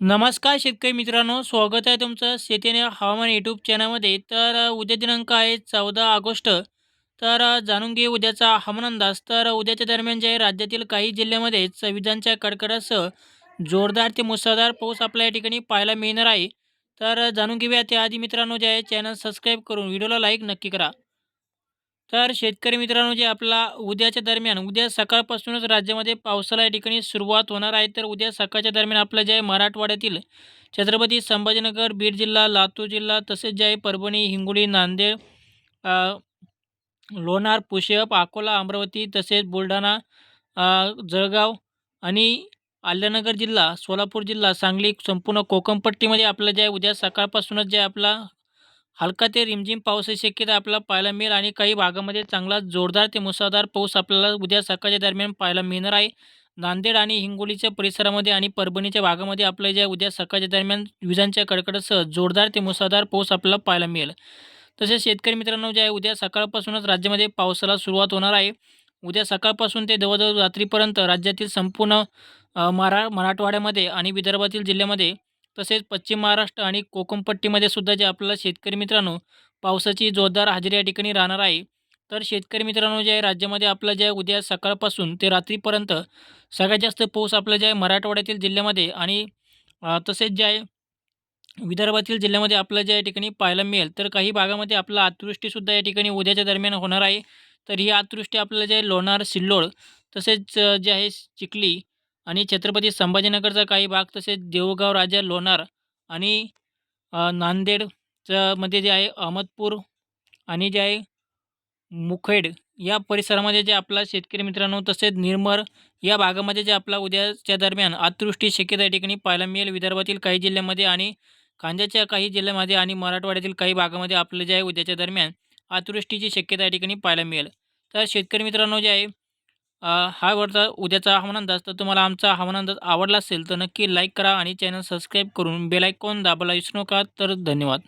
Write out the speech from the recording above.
नमस्कार शेतकरी मित्रांनो स्वागत आहे तुमचं शेतीने हवामान यूट्यूब चॅनलमध्ये तर उद्या दिनांक आहे चौदा ऑगस्ट. तर जाणून घे उद्याचा हवामान अंदाज. तर उद्याच्या दरम्यान जे आहे राज्यातील काही जिल्ह्यामध्ये संविधानच्या विजांच्या कडकडासह जोरदार ते मुसळधार पाऊस आपल्या या ठिकाणी पाहायला मिळणार आहे. तर जाणून घेऊया. त्याआधी मित्रांनो जे आहे चॅनल सबस्क्राईब करून व्हिडिओला लाईक नक्की करा. तर शेतकरी मित्रांनो जे आपला उद्याच्या दरम्यान उद्या सकाळपासूनच राज्यामध्ये पावसाला या ठिकाणी सुरुवात होणार आहे. तर उद्या सकाळच्या दरम्यान आपलं जे आहे मराठवाड्यातील छत्रपती संभाजीनगर बीड जिल्हा लातूर जिल्हा तसेच जे आहे परभणी हिंगोली नांदेड लोणार पुशेप अकोला अमरावती तसेच बुलढाणा जळगाव आणि आल्यानगर जिल्हा सोलापूर जिल्हा सांगली संपूर्ण कोकणपट्टीमध्ये आपलं जे आहे उद्या सकाळपासूनच जे आपला हलका ते रिमझिम पावसाची शक्यता आपल्याला पाहायला मिळेल आणि काही भागामध्ये चांगला जोरदार ते मुसळधार पाऊस आपल्याला उद्या सकाळच्या दरम्यान पाहायला मिळणार आहे. नांदेड आणि हिंगोलीच्या परिसरामध्ये आणि परभणीच्या भागामध्ये आपल्या ज्या उद्या सकाळच्या दरम्यान विजांच्या कडकडासह जोरदार ते मुसळधार पाऊस आपल्याला पाहायला मिळेल. तसेच शेतकरी मित्रांनो जे आहे उद्या सकाळपासूनच राज्यामध्ये पावसाला सुरुवात होणार आहे. उद्या सकाळपासून ते जवळजवळ रात्रीपर्यंत राज्यातील संपूर्ण मरा मराठवाड्यामध्ये आणि विदर्भातील जिल्ह्यामध्ये तसेच पश्चिम महाराष्ट्र आणि कोकणपट्टीमध्ये सुद्धा जे आपल्याला शेतकरी मित्रांनो पावसाची जोरदार हजेरी या ठिकाणी राहणार आहे. तर शेतकरी मित्रांनो जे आहे राज्यामध्ये आपलं जे आहे उद्या सकाळपासून ते रात्रीपर्यंत सगळ्यात जास्त पाऊस आपलं जे आहे मराठवाड्यातील जिल्ह्यामध्ये आणि तसेच जे आहे विदर्भातील जिल्ह्यामध्ये आपलं जे या ठिकाणी पाहायला मिळेल. तर काही भागामध्ये आपला अतिवृष्टीसुद्धा या ठिकाणी उद्याच्या दरम्यान होणार आहे. तर ही अतिवृष्टी आपल्याला जे आहे लोणार सिल्लोड तसेच जे आहे चिखली आणि छत्रपती संभाजीनगरचा काही भाग तसेच देऊळगाव राजा लोणार आणि अ, नांदेडचं मध्ये जे आहे अहमदपूर आणि जे आहे मुखेड या परिसरामध्ये जे आपला शेतकरी मित्रांनो तसेच निर्मर या भागामध्ये जे आपला उद्याच्या दरम्यान अतिवृष्टी शक्यता या ठिकाणी पाहायला मिळेल. विदर्भातील काही जिल्ह्यामध्ये आणि खांद्याच्या काही जिल्ह्यामध्ये आणि मराठवाड्यातील काही भागामध्ये आपलं जे आहे उद्याच्या दरम्यान अतिवृष्टीची शक्यता या ठिकाणी पाहायला मिळेल. तर शेतकरी मित्रांनो जे आहे अ, हा वरचा उद्याचा हवामान अंदाज तर तुम्हाला आमचा हवामान अंदाज आवडला असेल तर नक्की लाईक करा आणि चॅनल सबस्क्राईब करून बेल आयकॉन दाबायला विसरू नका तर धन्यवाद.